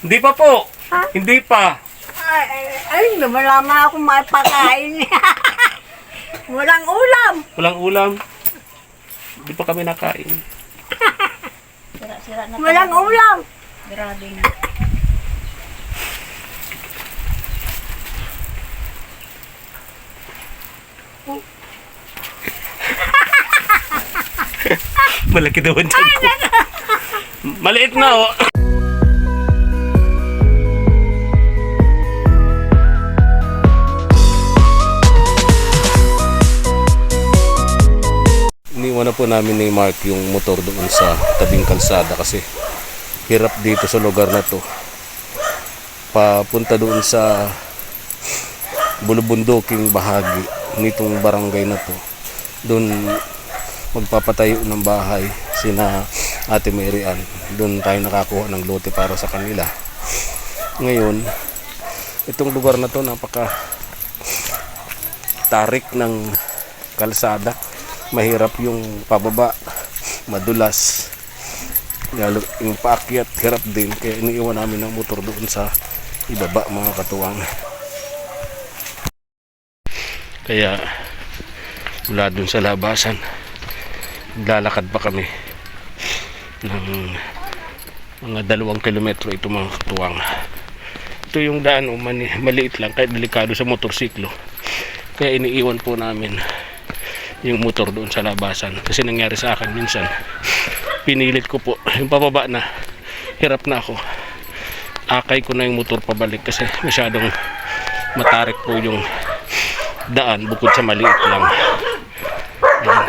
Hindi pa po. Ha? Hindi pa. Ay, ay, ay lumalaman ako mapakain. Walang ulam. Walang ulam. Hindi pa kami nakain. Sira-sira na Walang ulam. Grabe na. Malaki daw ang tiyan ko. Maliit na oh. Iniwan na po namin ni Mark yung motor doon sa tabing kalsada kasi hirap dito sa lugar na to. Papunta doon sa bulubunduking bahagi nitong barangay na to. Doon magpapatayo ng bahay sina Ate Mary Ann. Doon tayo nakakuha ng lote para sa kanila. Ngayon, itong lugar na to napaka tarik ng kalsada. Mahirap yung pababa, madulas. Lalo yung paakyat, hirap din. Kaya iniiwan namin ng motor doon sa ibaba mga katuwang. Kaya mula doon sa labasan, lalakad pa kami ng mga dalawang kilometro ito mga katuwang ito yung daan oh, mani, maliit lang kahit delikado sa motorsiklo kaya iniiwan po namin yung motor doon sa labasan. Kasi nangyari sa akin minsan. Pinilit ko po. Yung pababa na hirap na ako. Akay ko na yung motor pabalik kasi masyadong matarik po yung daan bukod sa maliit lang. Ayan.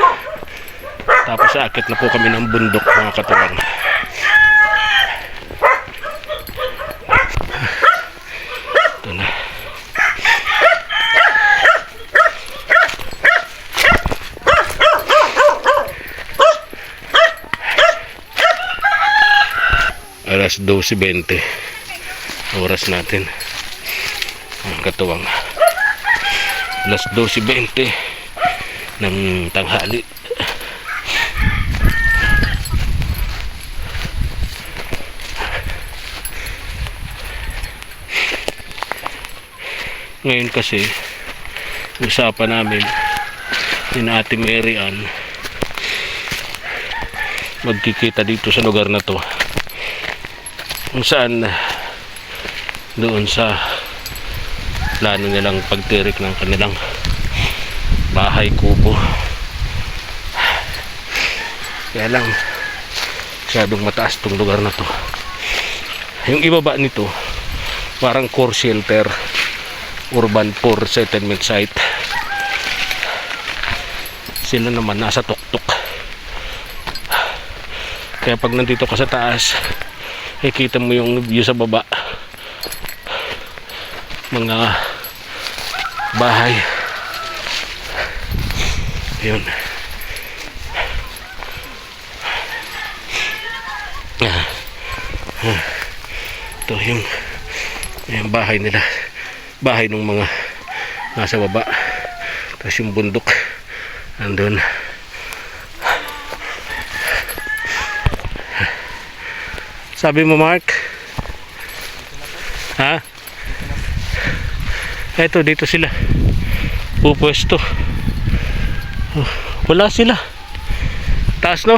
Tapos akit na po kami ng bundok mga katuwang. Ito na. Alas 12.20 Oras natin. Mga katuwang. Alas 12.20 ng tanghali. Ngayon kasi, usapan namin ni Ate Mary Ann. Magkikita dito sa lugar na to kung saan doon sa plano nilang pagtirik ng kanilang bahay kubo. Kaya lang masyadong mataas tong lugar na to. Yung ibaba nito parang core shelter urban poor settlement site. Sila naman nasa tuktok. Kaya pag nandito ka sa taas nakikita mo yung view sa baba. Mga bahay. Yun. Ah. ito yung yung bahay nila. Bahay ng mga nasa baba. Tapos yung bundok. Andun sabi mo Mark? Ha? Eto dito sila. Pupwesto. Oh, wala sila. Taas no?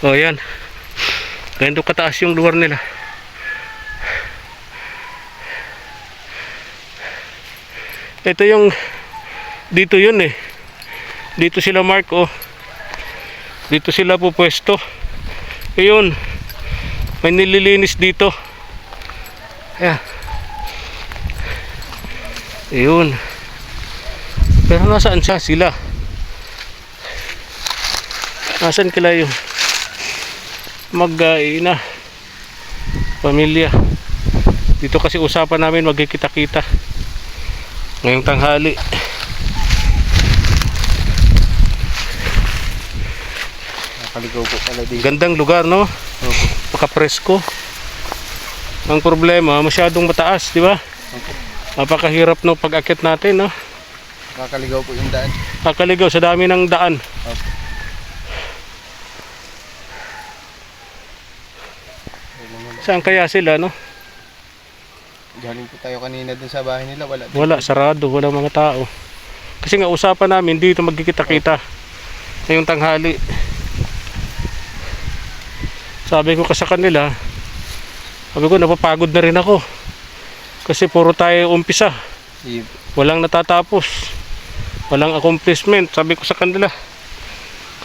O yan. Ganito kataas yung lugar nila. Ito yung dito yun eh. Dito sila mark oh. Dito sila pupwesto. Ayun may nililinis dito. Ayan. Ayun. Pero nasaan siya? Sila. Nasaan kila yung mag uh, ina pamilya? Dito kasi usapan namin magkikita-kita. Ngayong tanghali Nakaligaw po pala dito. gandang lugar no pakapresko ang problema masyadong mataas di ba napakahirap no pag-akit natin no Nakakaligaw po yung daan. kakaligaw sa dami ng daan wala. Saan kaya sila, no? Galing po tayo kanina dun sa bahay nila. Wala. Wala, sarado, wala mga tao. Kasi nga usapan namin dito magkikita-kita ngayong tanghali. Sabi ko kasi sa kanila, sabi ko napapagod na rin ako. Kasi puro tayo umpisa, walang natatapos. Walang accomplishment, sabi ko sa kanila.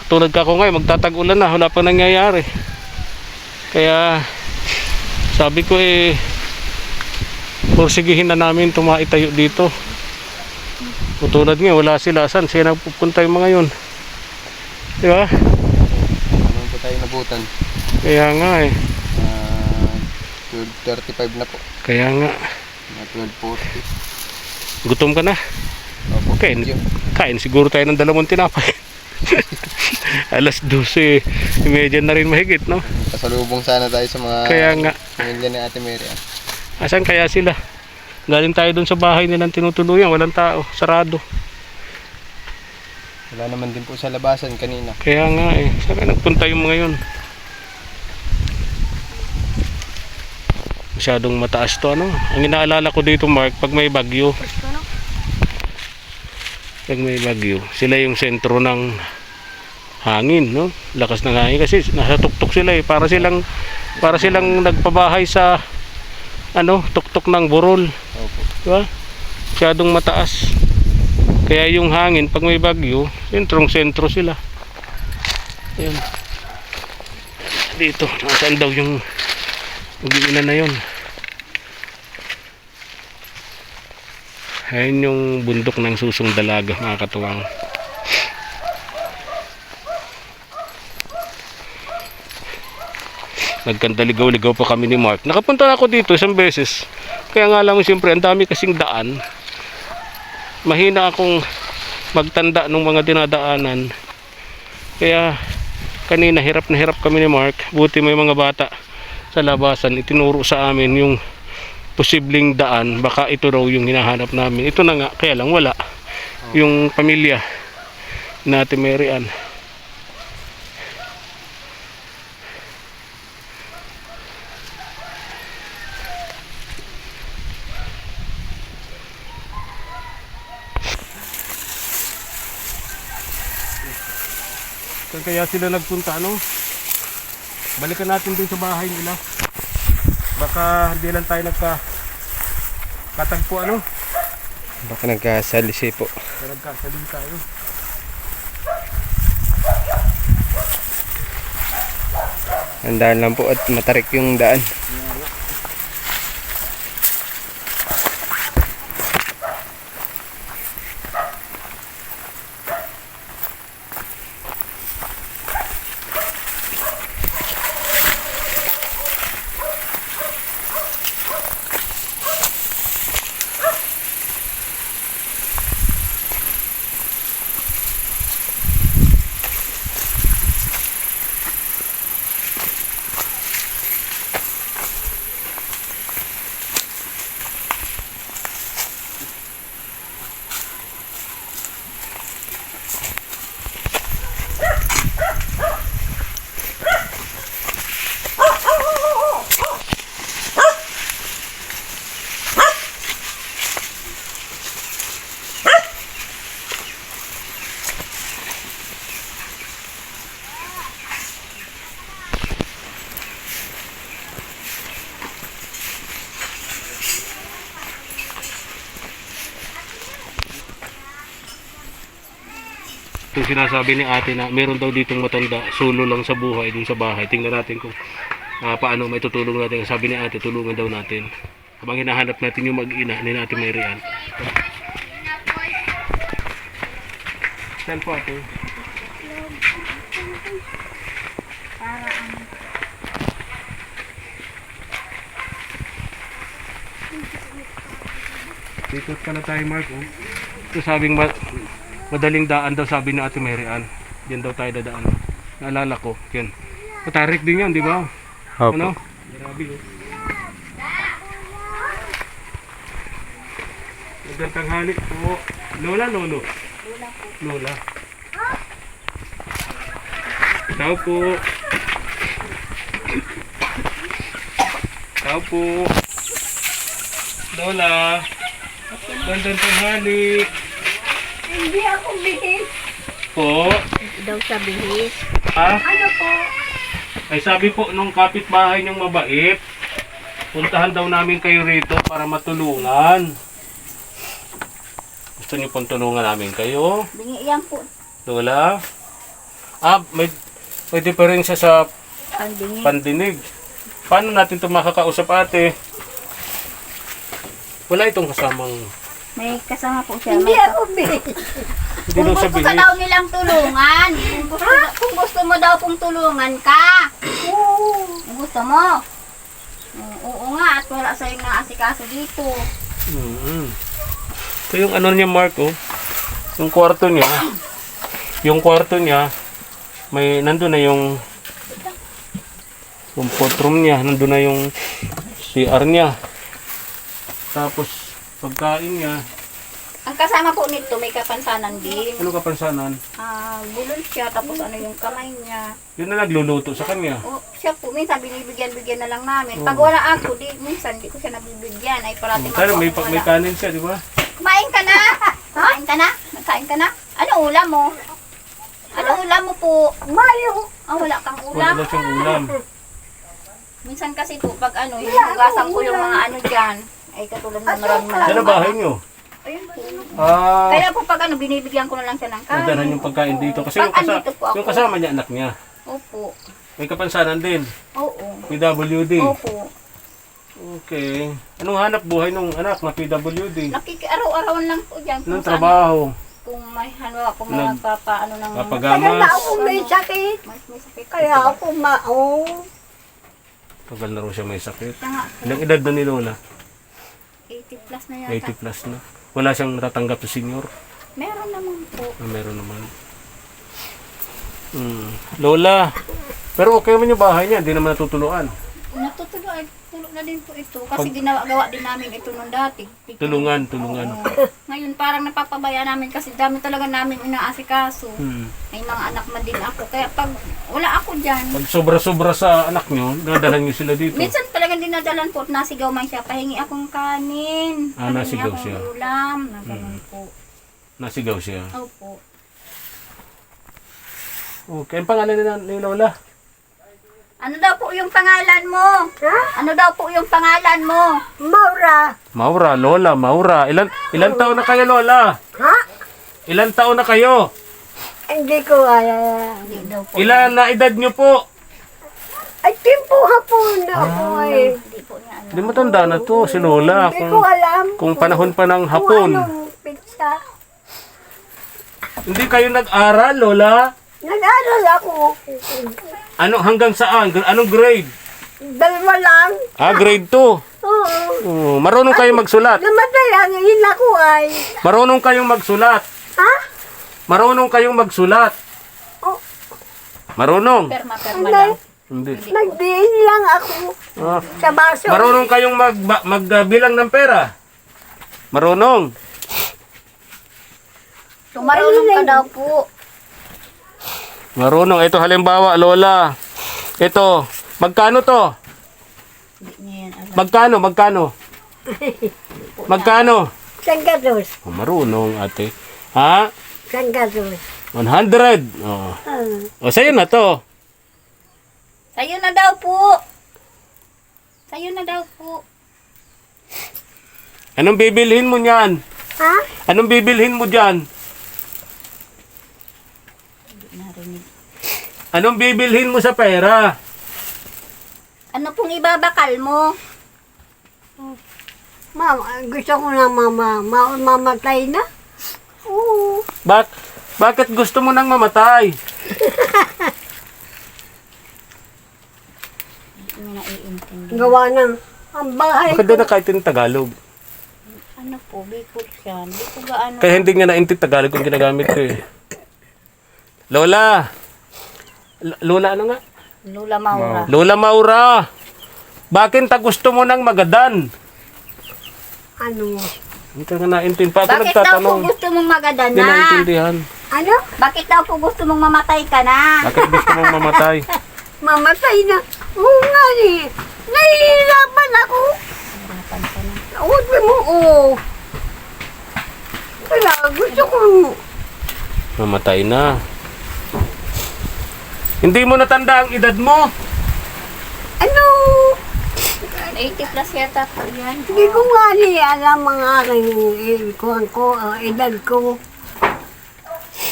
Katulad ka ako ngayon, magtatag-ulan na, wala pa nangyayari. Kaya sabi ko eh Pursigihin na namin tumaitayo dito. Tutulad nga, wala sila. Saan siya nagpupunta yung mga yun? Di ba? Naman po tayo nabutan. Kaya nga eh. Ah, 12.35 na po. Kaya nga. Mga 12.40. Gutom ka na. Opo, you. Kain siguro tayo ng dalawang tinapay. Alas 12. Imedya na rin mahigit, no? Pasalubong sana tayo sa mga Kaya nga. pamilya ni Ate Mary. ah. Asan kaya sila? Galing tayo dun sa bahay nilang tinutuluyan. Walang tao. Sarado. Wala naman din po sa labasan kanina. Kaya nga eh. Saan nagpunta yung mga yun? Masyadong mataas to ano. Ang inaalala ko dito Mark, pag may bagyo. Pag may bagyo, sila yung sentro ng hangin, no? Lakas ng hangin kasi nasa tuktok sila eh. Para silang para silang nagpabahay sa ano, tuktok ng burol, Opo. di ba? Masyadong mataas. Kaya yung hangin pag may bagyo, sentrong sentro sila. Ayan. Dito, nasaan daw yung ugiinan na yun? Ayan yung bundok ng susong dalaga, mga katuwang. Nagkandaligaw-ligaw pa kami ni Mark. Nakapunta na ako dito isang beses. Kaya nga lang siyempre, ang dami kasing daan. Mahina akong magtanda ng mga dinadaanan. Kaya kanina hirap na hirap kami ni Mark. Buti may mga bata sa labasan itinuro sa amin yung posibleng daan. Baka ito raw yung hinahanap namin. Ito na nga, kaya lang wala. Yung pamilya natin. Saan kaya sila nagpunta ano? Balikan natin dun sa bahay nila. Baka hindi lang tayo nagka katagpo ano? Baka nagkasalisi po. Kaya nagkasaling tayo. Handaan lang po at matarik yung daan. Yung sinasabi ni ate na meron daw ditong matanda, solo lang sa buhay dun sa bahay. Tingnan natin kung ah, paano may tutulong natin. Sabi ni ate, tulungan daw natin. Habang hinahanap natin yung mag-ina ni natin Mary Ann. Saan po ate? Dito pala tayo Mark. Oh. Ito sabing madaling daan daw sabi ni Ate Mary Ann. Diyan daw tayo dadaan. Naalala ko. Yan. Matarik din yan, di ba? Ano? Grabe oh. Magandang tanghali po. Lola, lolo? Lola po. Lola. Tao po. Tao po. Lola. Gandang tanghali. Hindi ako bihis. Po. Daw sa bihis. Ah, Ano po? ay sabi po nung kapitbahay niyong mabait, puntahan daw namin kayo rito para matulungan. Gusto niyo pong tulungan namin kayo? Bingi yan po. Lola? Ah, may, pwede pa rin siya sa bingi. pandinig. Paano natin ito makakausap ate? Wala itong kasamang... May kasama po siya. Hindi ako bihis. Hindi kung gusto ka daw nilang tulungan, kung gusto, kung gusto mo daw pong tulungan ka, Oo. kung gusto mo. Oo, nga, at wala sa'yo na asikaso dito. Mm-hmm. Ito yung ano niya, Mark, oh. Yung kwarto niya. Yung kwarto niya, may, nandun na yung yung room niya, nandun na yung CR niya. Tapos, pagkain niya, Ang kasama po nito, may kapansanan din. ano kapansanan? Ah, bulol siya, tapos ano yung kamay niya. Yun na nagluluto sa kanya. O, siya po, minsan binibigyan-bigyan na lang namin. Pag wala ako, di, minsan di ko siya nabibigyan. Ay, parating Pero ako may, ako pa- may kanin siya, di ba? Kumain ka na? Kumain ka na? Nagkain ka na? Ano ulam mo? Ano ulam mo po? Mayo. Ah, wala kang Wala ulam. daw siyang ulam. Minsan kasi po, pag ano, hinugasan ko yung mga ano dyan, ay katulad ng maraming Saan maraming ang bahay niyo? Ayun po. Ah, Kaya po pag ano, binibigyan ko na lang siya ng kain. nadalhan yung pagkain dito. Kasi yung, kasa- andito po ako. yung kasama niya, anak niya. Opo. May kapansanan din. Oo. PWD. Opo. Okay. Anong hanap buhay nung anak na PWD? Nakiki-araw-arawan lang po dyan. Anong saan- trabaho? Kung may ano ako, may Nag- nagpapaano ng... Kaya na Papagamas? ako may sakit. May, may sakit. Kaya ako mao. Tagal na rin siya may sakit. Kaya nga, Ilang edad na ni Lola? 80 plus na yata. 80 plus na. Wala siyang natatanggap sa senior. Meron naman po. Ah, meron naman. Hmm. Lola, pero okay naman yung bahay niya. Hindi naman natutuluan. Natutulo, ay tulog na din po ito. Kasi ginagawa din namin ito nung dati. Tulungan, tulungan. Oo. Ngayon parang napapabaya namin kasi dami talaga namin inaasikaso. Hmm. May mga anak man din ako. Kaya pag wala ako dyan, Pag sobra-sobra sa anak niyo, dinadalan niyo sila dito. minsan talagang dinadalan po at nasigaw man siya. Pahingi akong kanin. Ah, pahingi nasigaw akong siya. ulam. Na ganun po. Nasigaw siya. Opo. Okay, ang pangalan nila ni Lola? Ano daw po yung pangalan mo? Ha? Ano daw po yung pangalan mo? Maura. Maura, Lola, Maura. Ilan ilan taon na kayo, Lola? Ha? Ilan taon na kayo? Hindi ko alam. Hindi daw po. Ilan na edad niyo po? Ay, timpo hapon na ako eh. Hindi po niya alam. Hindi matanda na to si Lola. Hindi ko Kung, alam. kung panahon pa ng Kung hapon. anong pizza. Hindi kayo nag-aral, Lola? Nag-aral ako. Ano hanggang saan? Anong grade? Dalawa lang. Ah, grade 2. Oo. Oh, marunong kayong magsulat. Namatay ang yun ako ay. Marunong kayong magsulat. Ha? Marunong kayong magsulat. Oh, Perma, Marunong. perma hindi. lang. Hindi. Nagdiin lang ako Ah, sa baso. marunong kayong mag magbilang ng pera. Marunong. Tumarunong ka daw po. Marunong. Ito halimbawa, Lola. Ito, magkano to? Magkano? Magkano? Magkano? Sanggados. Oh, marunong, ate. Ha? Sanggados. 100. Oh. Ah. O, sa'yo na to. Sa'yo na daw po. Sa'yo na daw po. Anong bibilhin mo niyan? Ha? Anong bibilhin mo diyan? Anong bibilhin mo sa pera? Ano pong ibabakal mo? Mama, gusto ko na mama, ma mamatay na. Oo. Bak bakit gusto mo nang mamatay? Hindi niya naiintindi. Gawa ng ang bahay Bakit di na kahit yung Tagalog? Ano po, Bicol siya. Hindi ko gaano. Kaya hindi nga naintindihan Tagalog yung ginagamit ko eh. Lola! Lola ano nga? Lola Maura. Lola Maura. Bakit ta gusto mo ng magadan? Ano? Hindi ka naintindihan. Pa ako Bakit daw po gusto mong magada Hindi na? naintindihan. Ano? Bakit daw po gusto mong mamatay ka na? Bakit gusto mong mamatay? Mamatay na. Oo nga eh. Nahihirapan ako. Hirapan ka na. Mo, oo. Kaya gusto ko. Mamatay na. Hindi mo natanda ang edad mo. Ano? 80 plus yata po yan. Hindi ko nga ni alam mga aking eh, kuhan ko, uh, edad ko.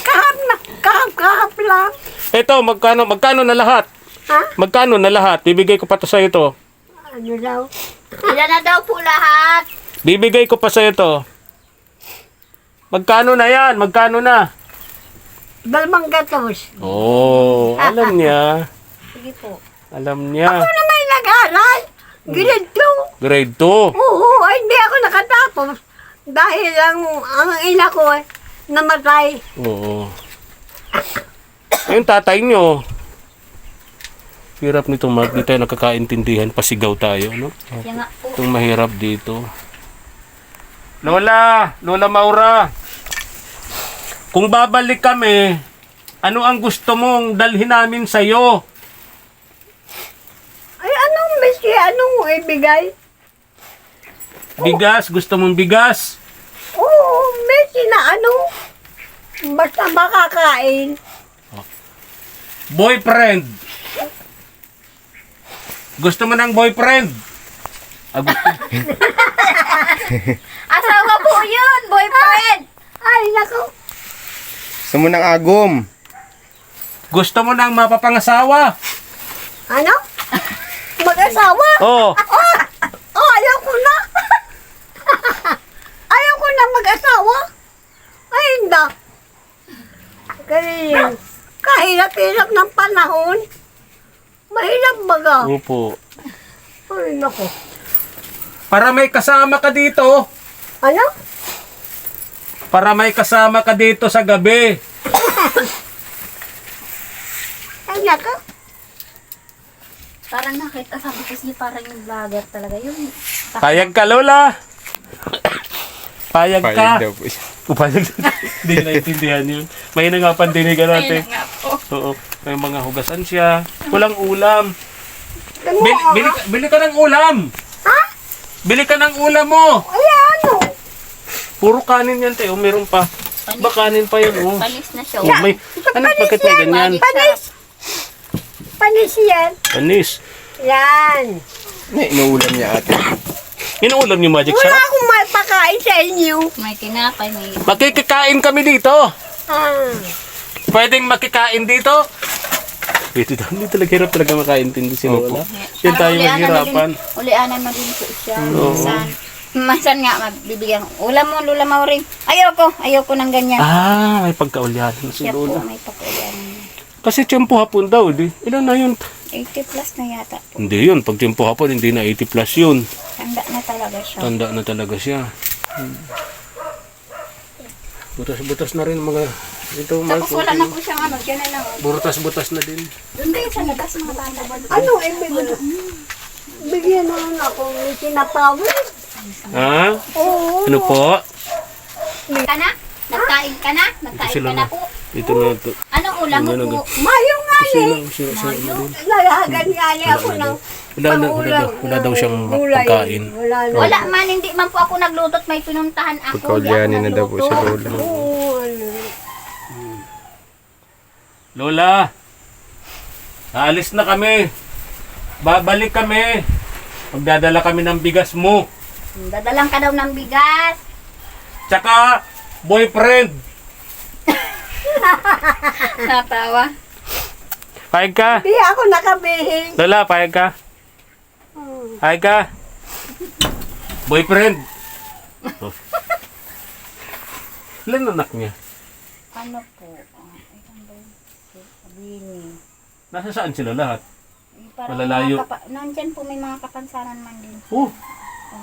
Kahap na, kahap, kahap lang. Ito, magkano, magkano na lahat? Ha? Magkano na lahat? Bibigay ko pa to sa'yo to. Ano daw? Ilan na daw po lahat? Bibigay ko pa sa'yo to. Magkano na yan? Magkano na? Dalmang gatos. Oh, alam niya. Sige po. Alam niya. Ako na may nag-aral. Grade 2. Grade 2. Oo, ay, hindi ako nakatapos. Dahil ang, ang ina ko eh, namatay. Oo. Yung tatay nyo. Hirap nito Mark. Di tayo nakakaintindihan. Pasigaw tayo, no? Yan nga po. Itong mahirap dito. Lola! Lola Maura! Kung babalik kami, ano ang gusto mong dalhin namin sa'yo? Ay, anong miski, anong ibigay? Bigas? Gusto mong bigas? Oo, miski na ano. Basta makakain. Boyfriend! Gusto mo ng boyfriend? Ah, gusto. Asawa po yun, boyfriend. Ay, naku. Gusto mo ng agom. Gusto mo ng mapapangasawa? Ano? Mag-asawa? Oo. Oh, oh, ayaw ko na. ayaw ko na mag-asawa. Ay, hindi. Kaya kahirap-hirap ng panahon. Mahirap baga. Opo. Ay, naku. Para may kasama ka dito. Ano? Para may kasama ka dito sa gabi. Ay, naku. Parang nakita sabi kasi parang yung vlogger talaga yun. Payag ka, Lola. Payag ka. Payag daw po siya. Payag. Hindi naintindihan yun. May nga pandinigan natin. Ayun nga po. Oo. May mga hugasan siya. Walang ulam. Bili, bili, bili ka ng ulam. Ha? Bili ka ng ulam mo. Ay, ano? Puro kanin yan, te. O, meron pa. Ba kanin pa yun, oh. Panis na siya. Oh, may, anak, bakit may ganyan? Panis. Panis yan. Panis. Yan. May inuulam niya ate. Inuulam niyo magic Wala sarap. akong mapakain sa inyo. May tinapay, may... Makikikain kami dito. Ah. Pwedeng makikain dito. Dito daw, hindi talaga hirap talaga makaintindi si Lola. Yan tayo maghirapan. Ulianan mo din po siya. Minsan. Minsan nga, magbibigyan. Ulam mo, Lula Mauring. Ayoko, ayoko ng ganyan. Ah, may pagkaulyahan na si Siya po, Lola. may pagkaulianan. Kasi tiyempo hapon daw, di. Ilan na yun? 80 plus na yata po. Hindi yun. Pag tiyempo hapon, hindi na 80 plus yun. Tanda na talaga siya. Tanda na talaga siya. Hmm. Butas-butas na rin mga... Ito, Tapos Marco. wala na po siyang ano, dyan na lang. Butas-butas na din. Doon din sa labas mga bata. Ano ibigay? Bigyan naman ako ng tinatawid. Ha? Oo. Ano po? Ka na? Nagkain ka na? Nagkain ka na po? Ito na ito. Anong ulam mo po? Mayo nga ni. sino, din. Nalagan nga ni ako ng Wala na, wala daw, wala daw siyang pagkain. Wala. Wala man, hindi man po ako nagluto at may pinuntahan ako. Pagkaulyanin na daw po si nagluto. Lola. Ano. Lola! Aalis na kami. Babalik kami. Magdadala kami ng bigas mo. Dadalang ka daw ng bigas. Tsaka, boyfriend. Natawa. Payag ka. Di ako nakabihing. Lola, payag ka. Payag ka. Boyfriend. Ilan anak niya? Ano po? Bini. Nasa saan sila lahat? Eh, Malalayo. mga kapa- nandyan po may mga kapansanan man din. Oh,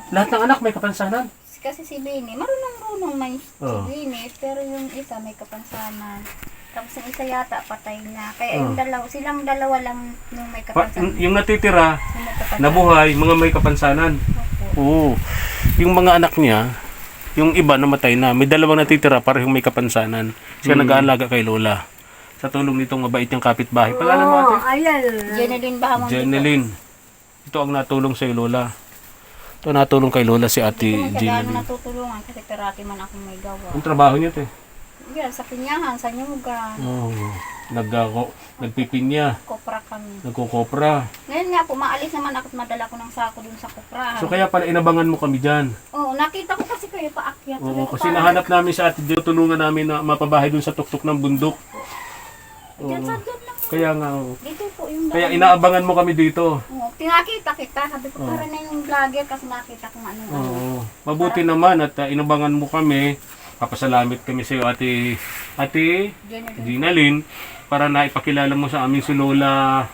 lahat ng anak may kapansanan. Kasi si Bini, marunong-marunong may Oh. si Bini, pero yung isa may kapansanan. Tapos yung isa yata patay na. Kaya yung Oh. dalawa, silang dalawa lang yung may Pa, kapansanan. yung natitira, Yung may kapansanan. nabuhay, mga may kapansanan. Opo. Oo. Yung mga anak niya, yung iba namatay na. May dalawang natitira, parehong may kapansanan. Siya nag-aalaga kay Lola. Sa tulong nitong mabait niyang kapitbahay. Pagkala mo Oo, ate? ayan. Jeneline Bahamon dito. Jeneline. Ito ang natulong sa Lola. Ito natulong kay Lola si ate Hindi gaano Jeneline. natutulungan kasi perati man ako may gawa. Ang trabaho niya te. Yan, sa pinyahan, sa nyugan. Oh, nagako, nagpipinya, Kopra kami. nagkukopra. Ngayon nga po, maalis naman ako at madala ko ng sako dun sa koprahan. So kaya pala inabangan mo kami dyan. Oo, nakita ko kasi kayo paakyat. Oo, kasi nahanap namin sa ate Jill, tulungan namin na mapabahay dun sa tuktok ng bundok. Diyan Oo. sa dyan lang. Kaya nga, oh. Dito po yung kaya inaabangan mo kami dito. Oo, tinakita kita. Sabi ko, Oo. para na yung vlogger kasi nakita kung ano. ano. Oo. Mabuti naman at uh, inabangan mo kami. Papasalamit kami sa iyo, ate, ate Diyan na Gina Lynn, para na ipakilala mo sa amin si Lola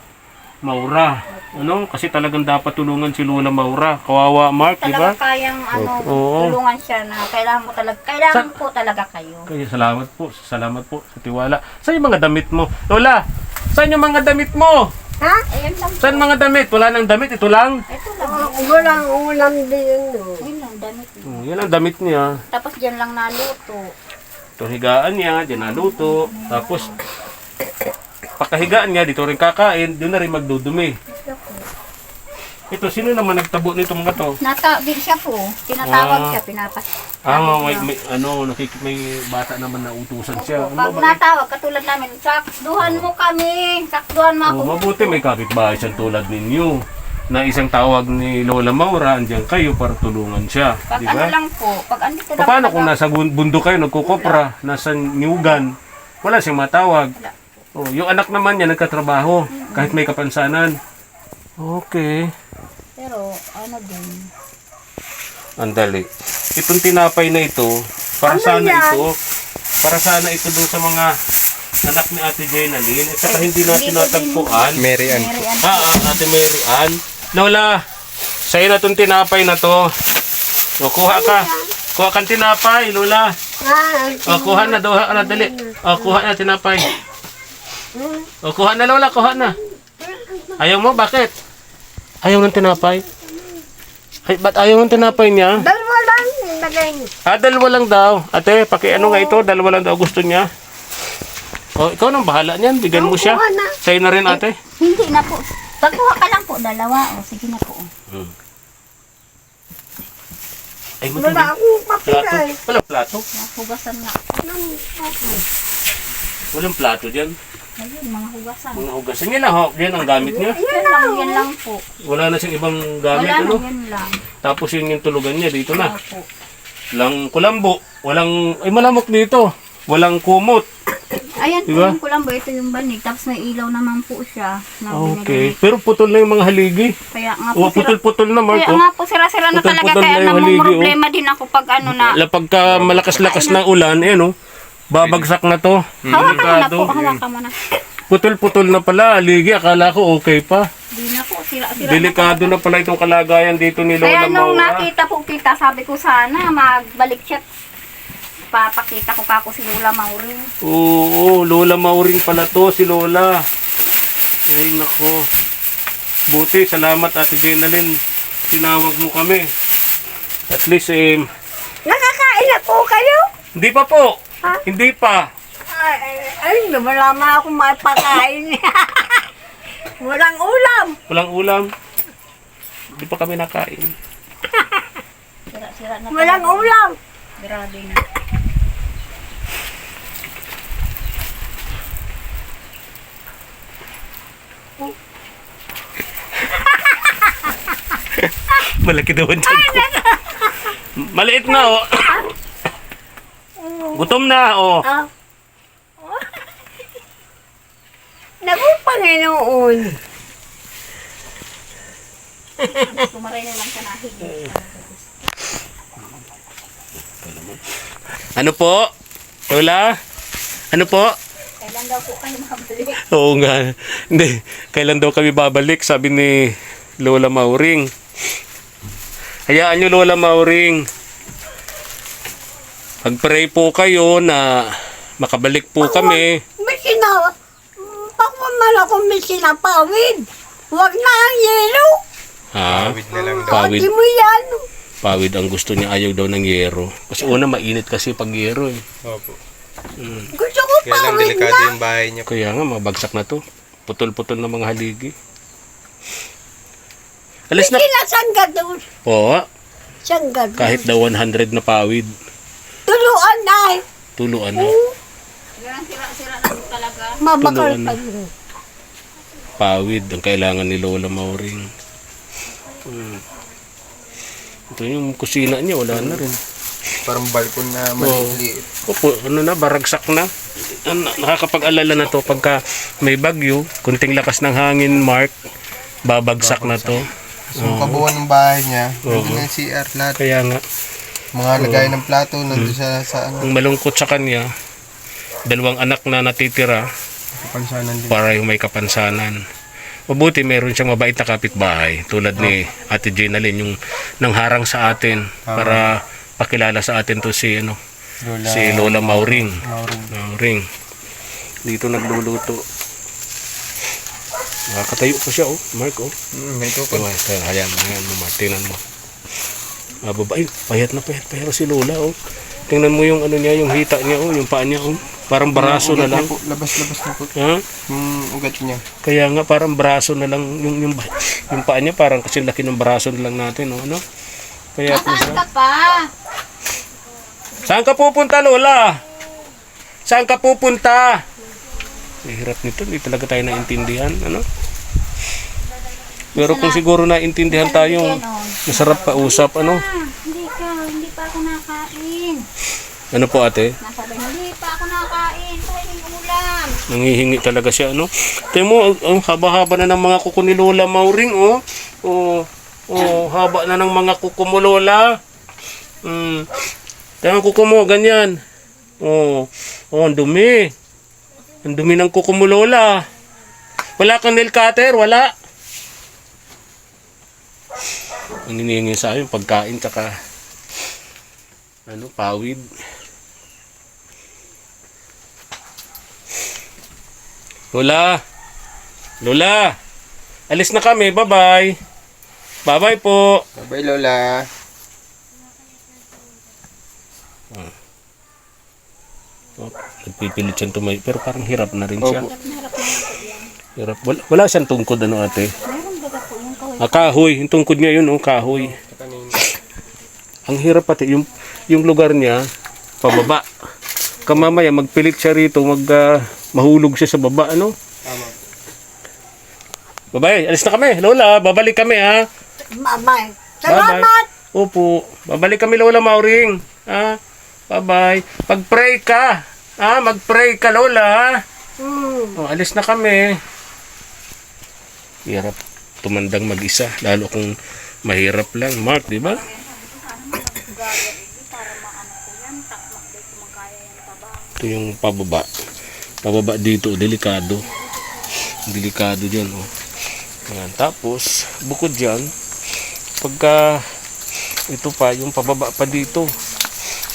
Maura. Ano? Kasi talagang dapat tulungan si Lola Maura. Kawawa Mark, di ba? Talaga kayang ano, Oo. tulungan siya na kailangan mo talaga, kailangan po talaga kayo. Kaya salamat po, salamat po sa tiwala. Saan yung mga damit mo? Lola, saan yung mga damit mo? Ha? Ayan lang po. Saan mga damit? Wala nang damit, ito lang. Ito lang. Ah, Walang ulam din. oh. Yun lang, damit. Oh, yan ang damit niya. Tapos dyan lang naluto. Ito higaan niya, dyan naluto. Tapos, pakahigaan niya, dito rin kakain, doon na rin magdudumi. Ito, sino naman nagtabo nito mga to? Nata, din siya po. Tinatawag Ah. siya, pinapas. Ah, may, may, ano, nakik may bata naman na utusan siya. Ano Pag ba? natawag, katulad namin, sakduhan mo kami. Sakduhan mo ako. Oh, mabuti may kapitbahay siyang tulad ninyo. Na isang tawag ni Lola Maura, andyan kayo para tulungan siya. Pag Di ano ba? lang po, pag andito lang Paano kung nasa bun- bundok kayo, nagkukopra, nasa niugan, wala siyang matawag. Wala. Oh, yung anak naman niya nagkatrabaho, kahit may kapansanan. Okay. Pero, ano din. Andali. Itong tinapay na ito, para Ano sana yan? ito, para sana ito dun sa mga anak ni Ate Jenalyn, at saka hindi natin natagpuan. Mary Ann. Mary Ann. Ah, ah, Ate Mary Ann. Lola, sa'yo na itong tinapay na to. O, kuha ka. Kuha kang tinapay, Lola. Ah, O, kuha na, duha na, dali. O, kuha na tinapay. O, kuha na, Lola, kuha na. Ayaw mo, bakit? Ayaw ng tinapay? Ay, ba't ayaw ng tinapay niya? dalawa Lagay. Ah, dalawa lang daw. Ate, paki ano nga ito, dalawa lang daw gusto niya. O, ikaw nang bahala niyan, bigyan mo siya. na. Sa'yo na rin, ate. Hindi na po. Pagkuha ka lang po, dalawa. O, sige na po. Ay, Wala matindi. akong Plato. papilay. Walang plato. Hugasan nga. Walang plato dyan. Ayun, mga hugasan. Mga hugasan niya lang, ho. Yan ang gamit niya. Yan lang, yan lang po. Wala na siyang ibang gamit, Wala na, ano? yan lang. Tapos yun yung tulugan niya, dito na. Opo. Walang kulambo. Walang, ay malamok dito. Walang kumot. Ayan po Diba? yung kulambo, ito yung banig. Tapos may ilaw naman po siya. Na Okay. binigay. Pero putol na yung mga haligi. Kaya nga po, O, sira, putol-putol na, Mark. kaya oh. nga po sira-sira na talaga. Putol-putol Kaya na yung haligi, namumroblema din ako pag ano na. Pagka malakas-lakas na ulan, eh no, babagsak na to. Hawakan mo na po, hawakan mo na. Putol-putol na pala, aligi. Akala ko okay pa. Di na po, sira-sira Delikado na pala itong kalagayan dito ni Lola Kaya nung Maura. nakita po kita, sabi ko sana magbalik siya. Papakita ko pa ako si Lola Maureen. Oo, Lola Mauring pala to, si Lola. Ay, nako. Buti, salamat Ate Jenalyn. Tinawag mo kami. At least, eh, Nakakain na po kayo? hindi pa po. Ha? Hindi pa. Ay, ay, wala ma akong mapakain. Walang ulam. Walang ulam. Hindi pa kami nakain. Sira-sira na Walang talaga. ulam. Grabe na. Malaki daw ang tiyan ko. Maliit na, oh. Gutom na, oh. Ah. Naku, Panginoon. Kumaray na lang siya nahigit. Ano po? Lola? Ano po? Kailan daw po kayo mabalik? Oo nga. Hindi. Kailan daw kami babalik? Sabi ni Lola Mauring. Hayaan nyo Lola Mauring. Pag-pray po kayo na makabalik po kami. May sina... Pagmamal ako may sinapawid. Huwag na ang yelo. Ha? Awit na lang daw. Pawid. Ate mo yan. Pawid ang gusto niya. Ayaw daw ng yero. Kasi una mainit kasi pag yero eh. Opo. Gusto ko Kaya lang pawid delikado na. yung bahay niya. Kaya nga, mabagsak na to. Putol-putol na mga haligi. Alas na. Sila sangga doon. Oo, Sangga doon. kahit daw 100 na pawid. Tuluan na eh. Tuluan na. Yan, sira-sira lang talaga. Mabakal pa na. Pawid ang kailangan ni Lola Mauring. Hmm. Ito yung kusina niya, wala na rin. Parang balkon na maliit. Opo, ano na, baragsak na. Nakakapag-alala na to pagka may bagyo, kunting lakas ng hangin, Mark, babagsak na to. So, kabuuan ng bahay niya, nandun na yung CR lahat. Kaya nga, Mga lagay ng plato, nandun siya sa ano, ang malungkot sa kanya, dalawang anak na natitira kapansanan din. para yung may kapansanan. Mabuti meron siyang mabait na kapitbahay tulad ni Ate Jenalyn yung nangharang sa atin para pakilala sa atin to si ano Lola. si Lola Mauring. Mauring. Mauring. Dito nagluluto. Nakakatayo pa siya oh, Mark oh. Mm, may tukod. Oh, ito, ayan, ayan mo, Mark, tingnan mo. Ah, babae, payat na payat, pero si Lola oh. Tingnan mo yung ano niya, yung hita niya oh, yung paa niya oh. Parang baraso na lang. Labas-labas na po. Ha? Yung ugat niya. Kaya nga parang braso na lang yung yung yung paa niya parang kasi laki ng braso na lang natin, no? ano? Kaya po Saan ka pa? Saan ka pupunta, Lola? Saan ka pupunta? Ang hirap nito, hindi talaga tayo naintindihan, ano? Pero kung siguro naintindihan tayo, masarap pa usap, ano? Hindi ka, hindi pa ako nakain. Ano po ate? Nasabi, hindi pa ako nakain. Kain ulam. Nangihingi talaga siya, ano? Tingnan mo, ang, haba-haba na ng mga kuko ni Lola Mauring, oh. Oh, oh, haba na ng mga kuko mo, Lola. Hmm. Tingnan kuko mo, ganyan. Oh, oh, ang dumi. Ang dumi ng kuko mo, Lola. Wala kang nail cutter, wala. Ang hinihingi sa akin, pagkain, tsaka ano, pawid. Lola! Lola! Alis na kami. Bye-bye. Bye-bye po. Bye Lola. Oh, nagpipilit siyang tumayo. Pero parang hirap na rin siya. Hirap. Wala, wala siyang tungkod ano ate. Meron baga po yung kaway. Ah, kahoy. Yung tungkod niya yun, oh, kahoy. Ang hirap pati. Yung, yung lugar niya, pababa. Kamamaya, magpilit siya rito, mag, ah, mahulog siya sa baba, ano? Tama. Bye-bye. Alis na kami. Lola, babalik kami, ha? Bye-bye. Salamat! Opo. Babalik kami Lola Mauring. Ha? Bye-bye. Pag-pray ka. Ha? Mag-pray ka Lola. Ha? Hmm. O, alis na kami. Hirap tumandang mag-isa. Lalo kung mahirap lang. Mark, di ba? Ito yung pababa. Pababa dito. Delikado. Delikado dyan. Oh. Ayan. Tapos, bukod dyan, pagka ito pa, yung pababa pa dito,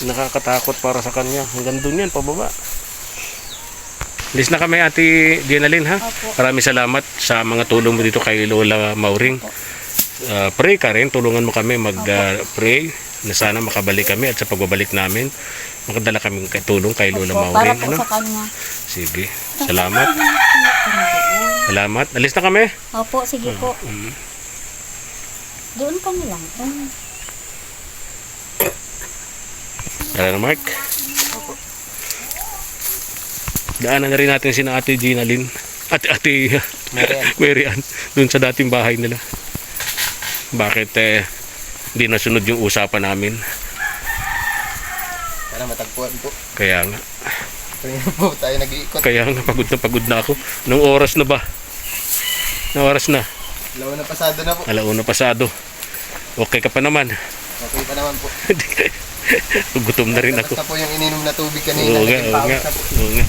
nakakatakot para sa kanya. Hanggang doon yan, pababa. Alis na kami, Ate Jenalyn, ha? Maraming salamat sa mga tulong mo dito kay Lola Mauring. Ah, pray ka rin, tulungan mo kami mag-pray na sana makabalik kami at sa pagbabalik namin, makadala kami tulong kay Lola Para Mauring. po Ano? sa kanya. Sige, salamat. Salamat. Alis na kami. Opo, sige po. Mm. Doon ka na lang. Um, Tara na, Mark. Daanan na rin natin si na Ate Gina Lynn. Ate, ate, Ann. Doon sa dating bahay nila. Bakit eh, hindi nasunod yung usapan namin. Sana matagpuan po. Kaya nga, po tayo nag-iikot. kaya nga pagod na pagod na ako. Nung oras na ba? Nung oras na? Lawa na pasado na po. Alauna pasado. Okay ka pa naman. Okay pa naman po. Gutom na rin ako. Basta po yung ininom na tubig kanina. Oo nga, oo nga. Oo nga.